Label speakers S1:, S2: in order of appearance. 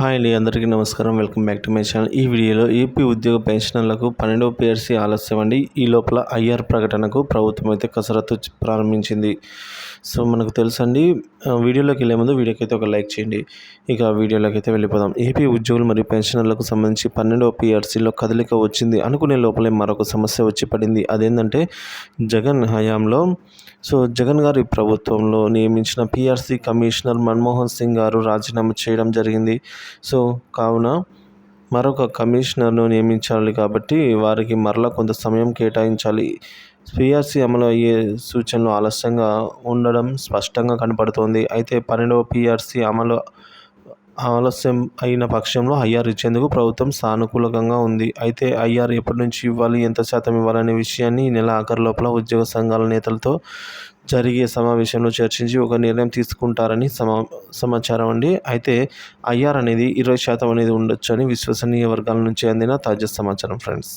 S1: Hi అండి అందరికీ నమస్కారం. Welcome back to my channel. ఈ వీడియోలో ఏపీ ఉద్యోగ పెన్షనర్లకు పన్నెండవ పిఆర్సీ ఆలస్యం అండి. ఈ లోపల ఐఆర్ ప్రకటనకు ప్రభుత్వం అయితే కసరత్తు ప్రారంభించింది. సో మనకు తెలుసండి వీడియోలోకి వెళ్ళే ముందు వీడియోకి అయితే ఒక లైక్ చేయండి. ఇక వీడియోలోకి అయితే వెళ్ళిపోదాం. ఏపీ ఉద్యోగులు మరియు పెన్షనర్లకు సంబంధించి పన్నెండవ పిఆర్సీలో కదలిక వచ్చింది. అనుకునే లోపలే మరొక సమస్య వచ్చి పడింది. అదేంటంటే జగన్ హయాంలో సో జగన్ గారి ప్రభుత్వంలో నియమించిన పిఆర్సీ కమిషనర్ మన్మోహన్ సింగ్ గారు రాజీనామా చేయడం జరిగింది. సో కావున మరొక కమిషనర్ను నియమించాలి కాబట్టి వారికి మరలా కొంత సమయం కేటాయించాలి. పిఆర్సీ అమలు అయ్యే సూచనలు ఆలస్యంగా ఉండడం స్పష్టంగా కనపడుతోంది. అయితే పన్నెండవ పిఆర్సీ అమలు ఆలస్యం అయిన పక్షంలో ఐఆర్ ఇచ్చేందుకు ప్రభుత్వం సానుకూలంగా ఉంది. అయితే ఐఆర్ ఎప్పటి నుంచి ఇవ్వాలి ఎంత శాతం ఇవ్వాలనే విషయాన్ని ఈ నెల ఆఖరి లోపల ఉద్యోగ సంఘాల నేతలతో జరిగే సమావేశంలో చర్చించి ఒక నిర్ణయం తీసుకుంటారని సమా సమాచారం అండి. అయితే ఐఆర్ అనేది ఇరవై శాతం అనేది ఉండొచ్చు అని విశ్వసనీయ వర్గాల నుంచి అందిన తాజా సమాచారం ఫ్రెండ్స్.